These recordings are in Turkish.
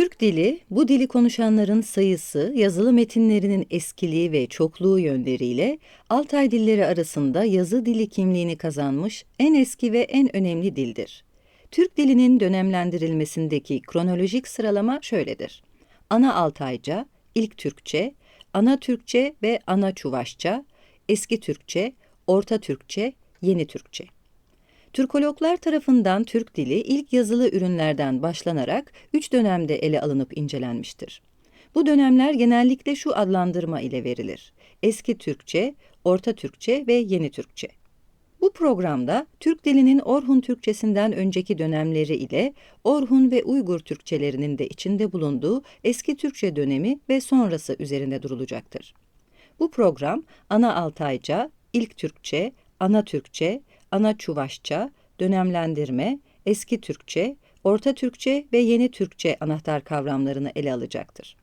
Türk dili, bu dili konuşanların sayısı, yazılı metinlerinin eskiliği ve çokluğu yönleriyle Altay dilleri arasında yazı dili kimliğini kazanmış en eski ve en önemli dildir. Türk dilinin dönemlendirilmesindeki kronolojik sıralama şöyledir. Ana Altayca, İlk Türkçe, Ana Türkçe ve Ana Çuvaşça, Eski Türkçe, Orta Türkçe, Yeni Türkçe. Türkologlar tarafından Türk dili ilk yazılı ürünlerden başlanarak üç dönemde ele alınıp incelenmiştir. Bu dönemler genellikle şu adlandırma ile verilir. Eski Türkçe, Orta Türkçe ve Yeni Türkçe. Bu programda Türk dilinin Orhun Türkçesinden önceki dönemleri ile Orhun ve Uygur Türkçelerinin de içinde bulunduğu eski Türkçe dönemi ve sonrası üzerinde durulacaktır. Bu program ana Altayca, ilk Türkçe, ana Türkçe, ana Çuvaşça, dönemlendirme, eski Türkçe, orta Türkçe ve yeni Türkçe anahtar kavramlarını ele alacaktır.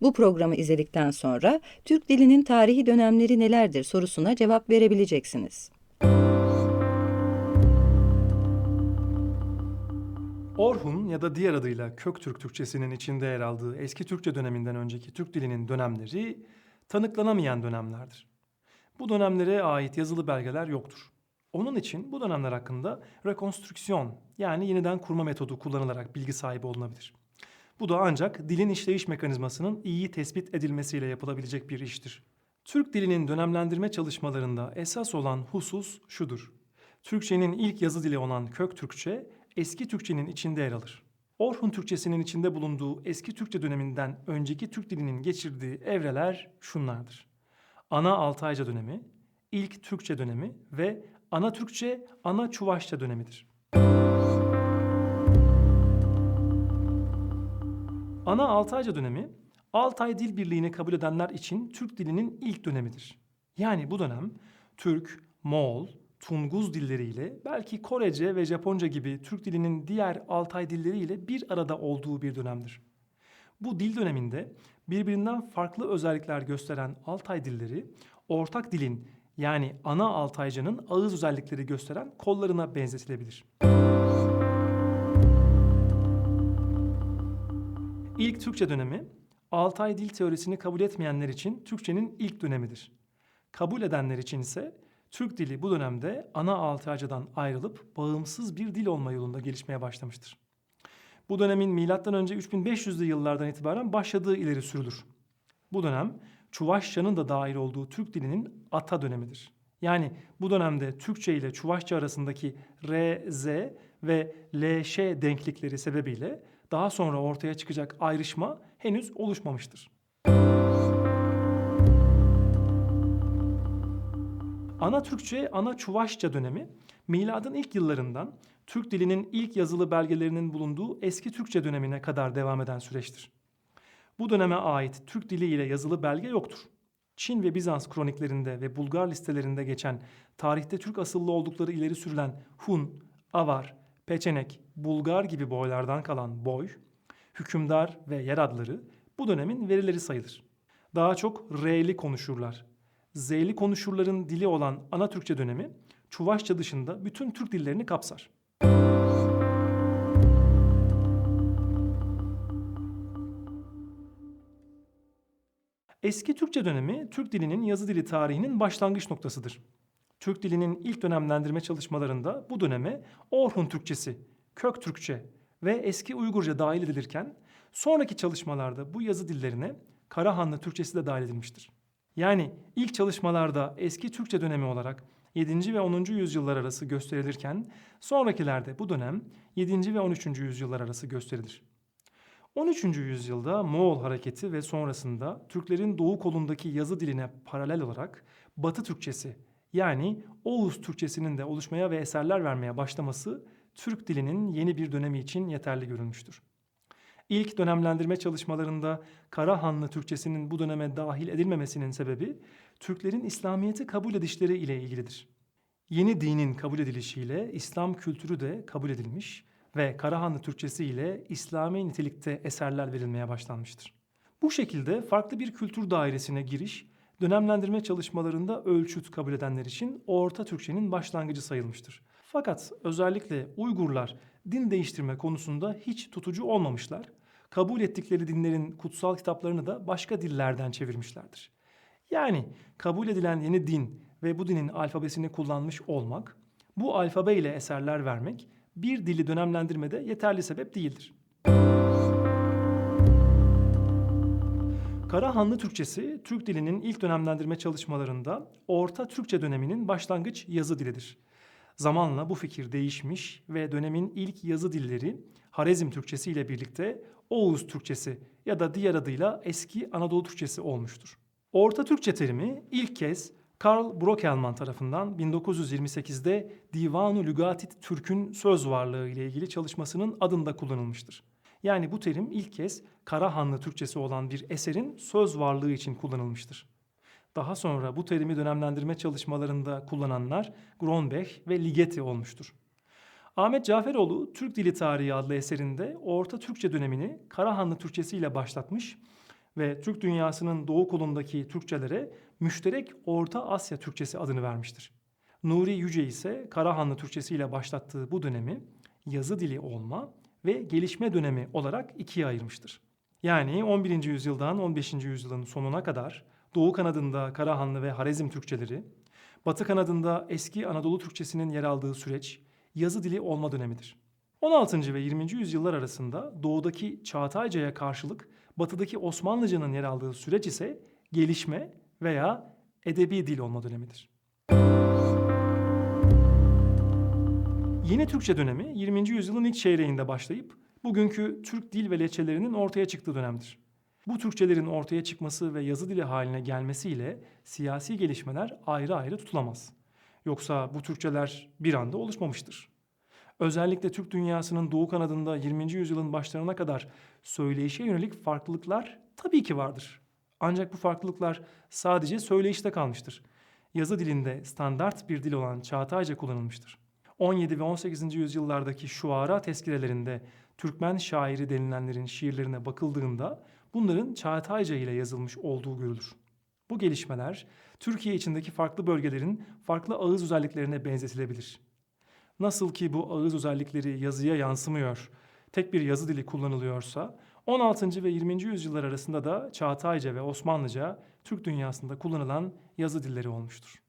Bu programı izledikten sonra Türk dilinin tarihi dönemleri nelerdir sorusuna cevap verebileceksiniz. Orhun ya da diğer adıyla Köktürk Türkçesinin içinde yer aldığı eski Türkçe döneminden önceki Türk dilinin dönemleri tanıklanamayan dönemlerdir. Bu dönemlere ait yazılı belgeler yoktur. Onun için bu dönemler hakkında rekonstrüksiyon yani yeniden kurma metodu kullanılarak bilgi sahibi olunabilir. Bu da ancak dilin işleyiş mekanizmasının iyi tespit edilmesiyle yapılabilecek bir iştir. Türk dilinin dönemlendirme çalışmalarında esas olan husus şudur. Türkçenin ilk yazı dili olan Kök Türkçe, eski Türkçenin içinde yer alır. Orhun Türkçesinin içinde bulunduğu eski Türkçe döneminden önceki Türk dilinin geçirdiği evreler şunlardır. Ana Altayca dönemi, ilk Türkçe dönemi ve Ana Türkçe, Ana Çuvaşça dönemidir. Ana Altayca dönemi, Altay Dil Birliği'ni kabul edenler için Türk dilinin ilk dönemidir. Yani bu dönem Türk, Moğol, Tunguz dilleriyle belki Korece ve Japonca gibi Türk dilinin diğer Altay dilleriyle bir arada olduğu bir dönemdir. Bu dil döneminde birbirinden farklı özellikler gösteren Altay dilleri ortak dilin yani ana Altaycanın ağız özellikleri gösteren kollarına benzetilebilir. İlk Türkçe dönemi Altay dil teorisini kabul etmeyenler için Türkçenin ilk dönemidir. Kabul edenler için ise Türk dili bu dönemde ana Altaycadan ayrılıp bağımsız bir dil olma yolunda gelişmeye başlamıştır. Bu dönemin önce 3500'lü yıllardan itibaren başladığı ileri sürülür. Bu dönem Çuvaşça'nın da dahil olduğu Türk dilinin ata dönemidir. Yani bu dönemde Türkçe ile Çuvaşça arasındaki R, Z ve L, Ş denklikleri sebebiyle daha sonra ortaya çıkacak ayrışma henüz oluşmamıştır. Ana Türkçe, ana Çuvaşça dönemi miladın ilk yıllarından Türk dilinin ilk yazılı belgelerinin bulunduğu eski Türkçe dönemine kadar devam eden süreçtir. Bu döneme ait Türk dili ile yazılı belge yoktur. Çin ve Bizans kroniklerinde ve Bulgar listelerinde geçen tarihte Türk asıllı oldukları ileri sürülen Hun, Avar, Peçenek, Bulgar gibi boylardan kalan boy, hükümdar ve yer adları bu dönemin verileri sayılır. Daha çok R'li konuşurlar. Z'li konuşurların dili olan ana Türkçe dönemi Çuvaşça dışında bütün Türk dillerini kapsar. Eski Türkçe dönemi Türk dilinin yazı dili tarihinin başlangıç noktasıdır. Türk dilinin ilk dönemlendirme çalışmalarında bu döneme Orhun Türkçesi, Kök Türkçe ve eski Uygurca dahil edilirken sonraki çalışmalarda bu yazı dillerine Karahanlı Türkçesi de dahil edilmiştir. Yani ilk çalışmalarda eski Türkçe dönemi olarak 7. ve 10. yüzyıllar arası gösterilirken sonrakilerde bu dönem 7. ve 13. yüzyıllar arası gösterilir. 13. yüzyılda Moğol hareketi ve sonrasında Türklerin doğu kolundaki yazı diline paralel olarak Batı Türkçesi yani Oğuz Türkçesinin de oluşmaya ve eserler vermeye başlaması Türk dilinin yeni bir dönemi için yeterli görülmüştür. İlk dönemlendirme çalışmalarında Karahanlı Türkçesinin bu döneme dahil edilmemesinin sebebi Türklerin İslamiyet'i kabul edişleri ile ilgilidir. Yeni dinin kabul edilişiyle İslam kültürü de kabul edilmiş ve Karahanlı Türkçesi ile İslami nitelikte eserler verilmeye başlanmıştır. Bu şekilde farklı bir kültür dairesine giriş, dönemlendirme çalışmalarında ölçüt kabul edenler için Orta Türkçenin başlangıcı sayılmıştır. Fakat özellikle Uygurlar din değiştirme konusunda hiç tutucu olmamışlar. kabul ettikleri dinlerin kutsal kitaplarını da başka dillerden çevirmişlerdir. Yani kabul edilen yeni din ve bu dinin alfabesini kullanmış olmak, bu alfabe ile eserler vermek bir dili dönemlendirmede yeterli sebep değildir. Karahanlı Türkçesi, Türk dilinin ilk dönemlendirme çalışmalarında Orta Türkçe döneminin başlangıç yazı dilidir. Zamanla bu fikir değişmiş ve dönemin ilk yazı dilleri Harezm Türkçesi ile birlikte Oğuz Türkçesi ya da diğer adıyla Eski Anadolu Türkçesi olmuştur. Orta Türkçe terimi ilk kez Karl Brokelman tarafından 1928'de Divanu Lügatit Türk'ün söz varlığı ile ilgili çalışmasının adında kullanılmıştır. Yani bu terim ilk kez Karahanlı Türkçesi olan bir eserin söz varlığı için kullanılmıştır. Daha sonra bu terimi dönemlendirme çalışmalarında kullananlar Gronbech ve Ligeti olmuştur. Ahmet Caferoğlu Türk Dili Tarihi adlı eserinde Orta Türkçe dönemini Karahanlı Türkçesi ile başlatmış ve Türk dünyasının doğu kolundaki Türkçelere müşterek Orta Asya Türkçesi adını vermiştir. Nuri Yüce ise Karahanlı Türkçesi ile başlattığı bu dönemi yazı dili olma ve gelişme dönemi olarak ikiye ayırmıştır. Yani 11. yüzyıldan 15. yüzyılın sonuna kadar Doğu kanadında Karahanlı ve Harezm Türkçeleri, Batı kanadında eski Anadolu Türkçesinin yer aldığı süreç yazı dili olma dönemidir. 16. ve 20. yüzyıllar arasında doğudaki Çağatayca'ya karşılık batıdaki Osmanlıca'nın yer aldığı süreç ise gelişme veya edebi dil olma dönemidir. Yeni Türkçe dönemi 20. yüzyılın ilk çeyreğinde başlayıp bugünkü Türk dil ve lehçelerinin ortaya çıktığı dönemdir. Bu Türkçelerin ortaya çıkması ve yazı dili haline gelmesiyle siyasi gelişmeler ayrı ayrı tutulamaz. Yoksa bu Türkçeler bir anda oluşmamıştır. Özellikle Türk dünyasının doğu kanadında 20. yüzyılın başlarına kadar söyleyişe yönelik farklılıklar tabii ki vardır. Ancak bu farklılıklar sadece söyleyişte kalmıştır. Yazı dilinde standart bir dil olan Çağatayca kullanılmıştır. 17 ve 18. yüzyıllardaki şuara tezkirelerinde Türkmen şairi denilenlerin şiirlerine bakıldığında bunların Çağatayca ile yazılmış olduğu görülür. Bu gelişmeler Türkiye içindeki farklı bölgelerin farklı ağız özelliklerine benzetilebilir. Nasıl ki bu ağız özellikleri yazıya yansımıyor, tek bir yazı dili kullanılıyorsa, 16. ve 20. yüzyıllar arasında da Çağatayca ve Osmanlıca Türk dünyasında kullanılan yazı dilleri olmuştur.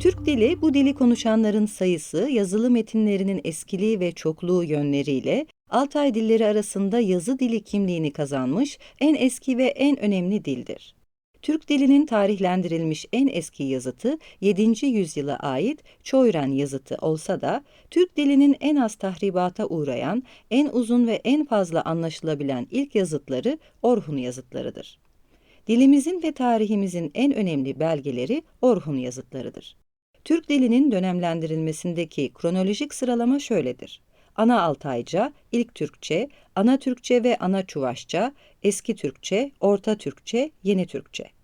Türk dili bu dili konuşanların sayısı, yazılı metinlerinin eskiliği ve çokluğu yönleriyle Altay dilleri arasında yazı dili kimliğini kazanmış en eski ve en önemli dildir. Türk dilinin tarihlendirilmiş en eski yazıtı 7. yüzyıla ait Çoyran yazıtı olsa da Türk dilinin en az tahribata uğrayan, en uzun ve en fazla anlaşılabilen ilk yazıtları Orhun yazıtlarıdır. Dilimizin ve tarihimizin en önemli belgeleri Orhun yazıtlarıdır. Türk dilinin dönemlendirilmesindeki kronolojik sıralama şöyledir. Ana Altayca, İlk Türkçe, Ana Türkçe ve Ana Çuvaşça, Eski Türkçe, Orta Türkçe, Yeni Türkçe.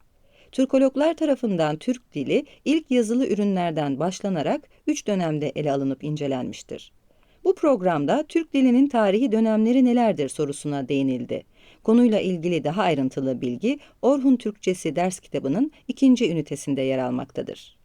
Türkologlar tarafından Türk dili ilk yazılı ürünlerden başlanarak üç dönemde ele alınıp incelenmiştir. Bu programda Türk dilinin tarihi dönemleri nelerdir sorusuna değinildi. Konuyla ilgili daha ayrıntılı bilgi Orhun Türkçesi ders kitabının ikinci ünitesinde yer almaktadır.